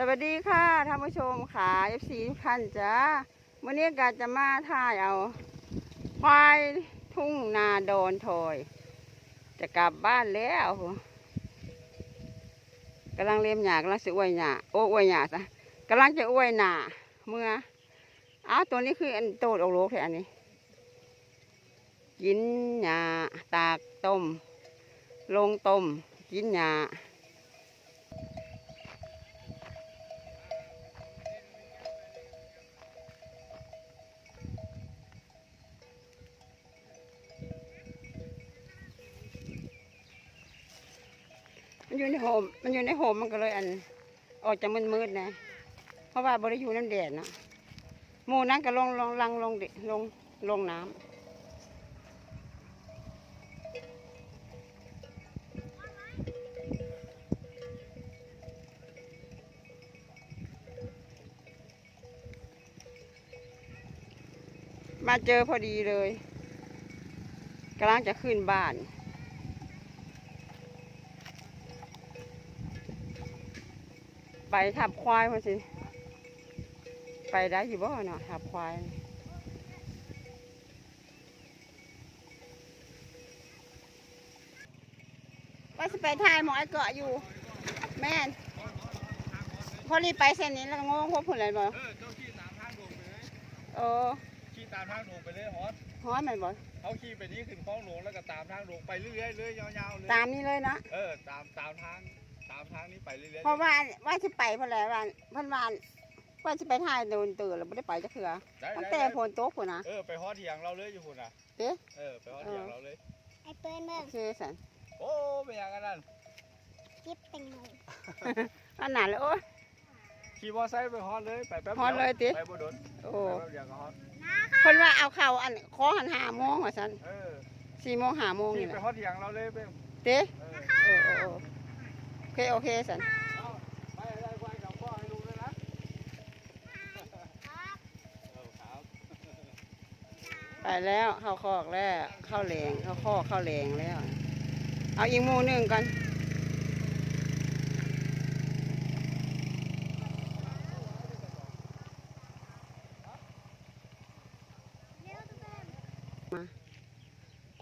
สวัสดีค่ะท่านผู้ชมค่ะเอฟซีทุกท่านจ้าวันนี้กาจะมาถ่ายเอาควายทุ่งนาโดนโถยจะกลับบ้านแล้วกำลังเลี้ยมหยากำลังสิอวยหยาโอ้อวยหยาซะกำลังจะอวยหนาเมื่ออ้าวตัวนี้คืออันโตดอกโลกแค่อันนี้ กินหญ้าตากต้มลงต้มกินหญ้า อยู่ในโฮมมันอยู่ในโฮมมันก็เลยอัน ออกจากมืดๆนะ เพราะว่าบริอยู่น้ำแดดนะหมูนั้นก็ลงลงลังลงดิลงลงน้ำมาเจอพอดีเลยกำลังจะขึ้นบ้าน ไปทับควายมาสิ ไปได้อยู่บ่เนาะทับควายว่าจะไปถ่ายหมอไอ้เกาะอยู่ แม่นพอรีบไปเส้นนี้แล้วก็งงพบผลอะไรบ่เออเจ้าขี่ตามทางลงไปเลยโอ้ขี่ตามทางลงไปเลยฮอตฮ้อนแมันบ่เขาขี่ไปนี้ขึ้นคลองหลวงแล้วก็ตามทางลงไปเรื่อยๆเลยยาวๆเลยตามนี้เลยนะเออตามตามทาง ตามทางนี้ไปเรื่อยๆเพราะว่าว่าจะไปเพราะอะไรว่าเพันวานว่าจะไปถ่ายโดนตื่นแล้วไม่ได้ไปจะเถื่อได้ตั้งได้แต่ได้ฝนตกพุ่นนะเออไปฮอตเถียงเราเลยอยู่พุ่นน่ะเอ๊ะ เออไปฮอตเถียงเราเลย ไอ้เปิ้ลเบิ่โองเคสันโอ้เป็นอย่างนั้นนั่นกิบแตงโมอันนั้นเลยโอ้ย ขี่มอไซค์ไปฮอตเลยไปแป๊บฮอตเลยติ ไปบ่โดนโอ้ไปแป๊บเดียวก็ฮอตเพิ่นว่าเอาเข่าอันคอหันหาโมงว่าสันเออสี่โมงหาโมงขี่นี่แหไปละฮอตเถียงเราเลยไปเต้เออ เออเออเออโอ เคโอเคสันไปได้ไว้กับพ่อให้ลุงเลยนะไปแล้วเข้าคอกแล้ว เข้าแหลงเข้าคอกเข้าแหลงแล้ว เอาอีกหมูหนึ่งกัน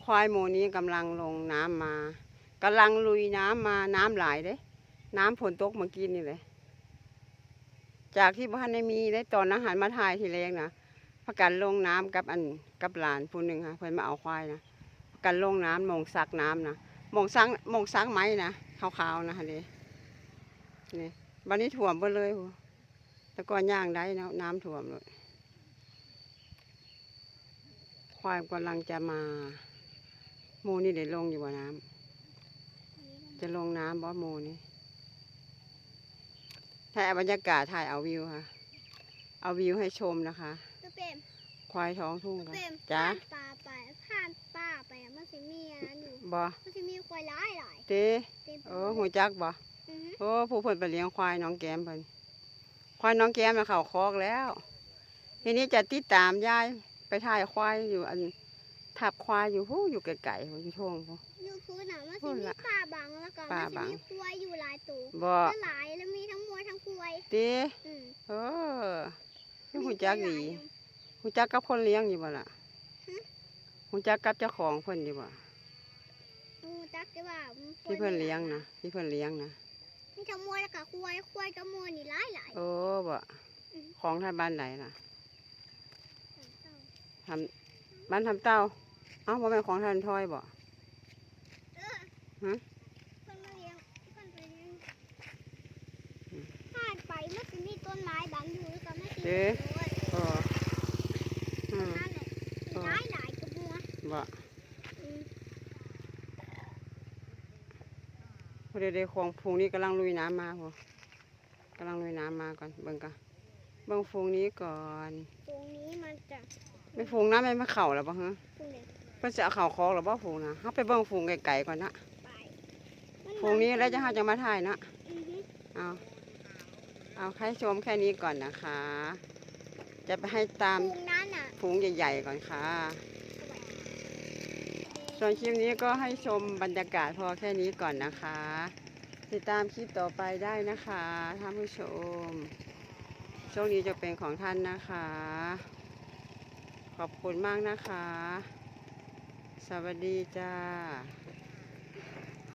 ควายหมูนี้กำลังลงน้ำมากำลังลุยน้ำมาน้ำหลายเด้ น้ำฝนตกเมื่อกี้นี่เลย จากที่บ้านได้มีได้ตอนอาหารมาถ่ายทีแรกนะพากันลงน้ำกับอันกับหลานผู้หนึ่งค่ะเพิ่อนมาเอาควายนะพากันลงน้ำมองซักน้ำนะมองซักมองซักไม้นะขาวๆนะฮะนี่นี่บันนี้ถ่วมไปเลยหัวแต่ก่อนย่างได้นะน้ำถ่วมเลยควายกำลังจะมาหมูนี่เดี๋ยวลงอยู่บ่น้ำจะลงน้ำบ่หมูนี่ ถ่ายเอาบรรยากาศถ่ายเอาวิวค่ะ เอาวิวให้ชมนะคะตัวเปรมควายท้องทุ่งตัวค่ะเปรมจ้าผ่านป่าไปผ่านป่าไปอะมันสิมีอันอยู่บ่มันสิมีควายหลายหลายเต้เต็มโอ้หูจักบ่อือฮึโอ้ผู้เพิ่นไปเลี้ยงควายน้องแก้มเพิ่นควายน้องแก้มมาเข้าคอกแล้ว ทีนี้จะติดตามยายไปถ่ายควายอยู่อันทับควายอยู่หู้อยู่ไกลๆหูอยู่ทุ่งพู้ อยู่พื้นน่ะมันพูสิดมีละป่าบังแล้วก็ป่ามันบัสิงมีควายอยู่หลายตัวบ่ ก็หลาย ต้อืมเออคือหูจักดีมีควายหลายอยู่หูจักกับคนเลี้ยงอยู่บ่ล่ะหึหูจักกับเจ้าของเพิ่นอยู่บ่งูจักได้ว่ามัที่เพิ่นเลี้ยงนะที่เพิ่นเลี้ยงนะมีทั้งวัวแล้วก็ควายควายกับวัวนี่หลายหลายโอ้บ่ของท่านบ้านไหนล่ะทำบ้านทำเต้าเอ้าบ่เป็นของท่านทอยบ่เออฮะ เพิ่นมาเลี้ยงเพิ่นไปเลี้ยง ผ่านไปมันสิมีต้นไม้บังอยู่แล้วก็ไม่สิเด้โอ้อืมนั่นแหละหลายหลายกับวัวบ่อืมพอดีเดของฟูงนี้กำลังลุยน้ำมาพอกำลังลุยน้ำมาก่อนเบิ่งก่อนเบิ่งฟูงนี้ก่อนตรงนี้มันจะไม่ฟูงน้ำไม่มาเข่าหรอบ่ฮะตรงไหนเพิ่นจะเอาเข่าคอกหรือบ่ฟูงนะเฮาไปเบิ่งฟูงไกลๆก่อนนะไปมัฟูงนี้แล้วจะเฮาจะมาถ่ายนะอือฮึ เอาเอาแค่ชมแค่นี้ก่อนนะคะ จะไปให้ตามตรงนั้นอะฝูงใหญ่ ๆ ก่อนค่ะ ส่วนคลิปนี้ก็ให้ชมบรรยากาศพอแค่นี้ก่อนนะคะ ติดตามคลิปต่อไปได้นะคะท่านผู้ชมช่วงนี้จะเป็นของท่านนะคะ ขอบคุณมากนะคะ สวัสดีจ้า